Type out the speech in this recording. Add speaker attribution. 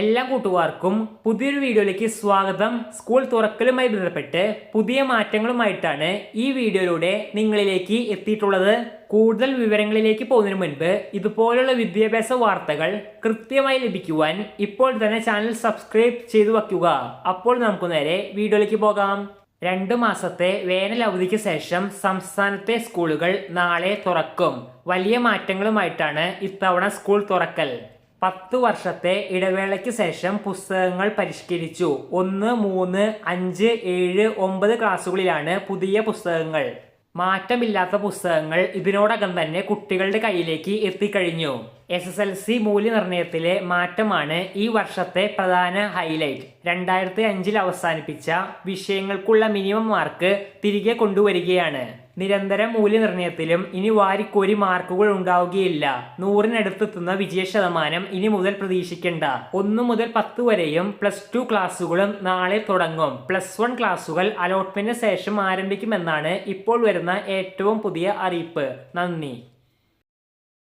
Speaker 1: എല്ലാ കൂട്ടുകാർക്കും പുതിയൊരു വീഡിയോയിലേക്ക് സ്വാഗതം. സ്കൂൾ തുറക്കലുമായി ബന്ധപ്പെട്ട് പുതിയ മാറ്റങ്ങളുമായിട്ടാണ് ഈ വീഡിയോയിലൂടെ നിങ്ങളിലേക്ക് എത്തിയിട്ടുള്ളത്. കൂടുതൽ വിവരങ്ങളിലേക്ക് പോകുന്നതിന് മുൻപ് ഇതുപോലുള്ള വിദ്യാഭ്യാസ വാർത്തകൾ കൃത്യമായി ലഭിക്കുവാൻ ഇപ്പോൾ തന്നെ ചാനൽ സബ്സ്ക്രൈബ് ചെയ്തു വയ്ക്കുക. അപ്പോൾ നമുക്ക് നേരെ വീഡിയോയിലേക്ക് പോകാം. രണ്ടു മാസത്തെ വേനൽ അവധിക്ക് ശേഷം സംസ്ഥാനത്തെ സ്കൂളുകൾ നാളെ തുറക്കും. വലിയ മാറ്റങ്ങളുമായിട്ടാണ് ഇത്തവണ സ്കൂൾ തുറക്കൽ. പത്ത് വർഷത്തെ ഇടവേളയ്ക്ക് ശേഷം പുസ്തകങ്ങൾ പരിഷ്കരിച്ചു. ഒന്ന് മൂന്ന് അഞ്ച് ഏഴ് ഒമ്പത് ക്ലാസ്സുകളിലാണ് പുതിയ പുസ്തകങ്ങൾ. മാറ്റമില്ലാത്ത പുസ്തകങ്ങൾ ഇതിനോടകം തന്നെ കുട്ടികളുടെ കയ്യിലേക്ക് എത്തിക്കഴിഞ്ഞു. എസ് എസ് എൽ സി മൂല്യനിർണയത്തിലെ മാറ്റമാണ് ഈ വർഷത്തെ പ്രധാന ഹൈലൈറ്റ് രണ്ടായിരത്തി അഞ്ചിൽ അവസാനിപ്പിച്ച വിഷയങ്ങൾക്കുള്ള മിനിമം മാർക്ക് തിരികെ കൊണ്ടുവരികയാണ്. നിരന്തര മൂല്യനിർണയത്തിലും ഇനി വാരിക്കോരി മാർക്കുകൾ ഉണ്ടാവുകയില്ല. നൂറിനടുത്തെത്തുന്ന വിജയ ശതമാനം ഇനി മുതൽ പ്രതീക്ഷിക്കേണ്ട. ഒന്നു മുതൽ പത്ത് വരെയും പ്ലസ് ടു ക്ലാസ്സുകളും നാളെ തുടങ്ങും. പ്ലസ് വൺ ക്ലാസ്സുകൾ അലോട്ട്മെന്റിന് ശേഷം ആരംഭിക്കുമെന്നാണ് ഇപ്പോൾ വരുന്ന ഏറ്റവും പുതിയ അറിയിപ്പ്. നന്ദി.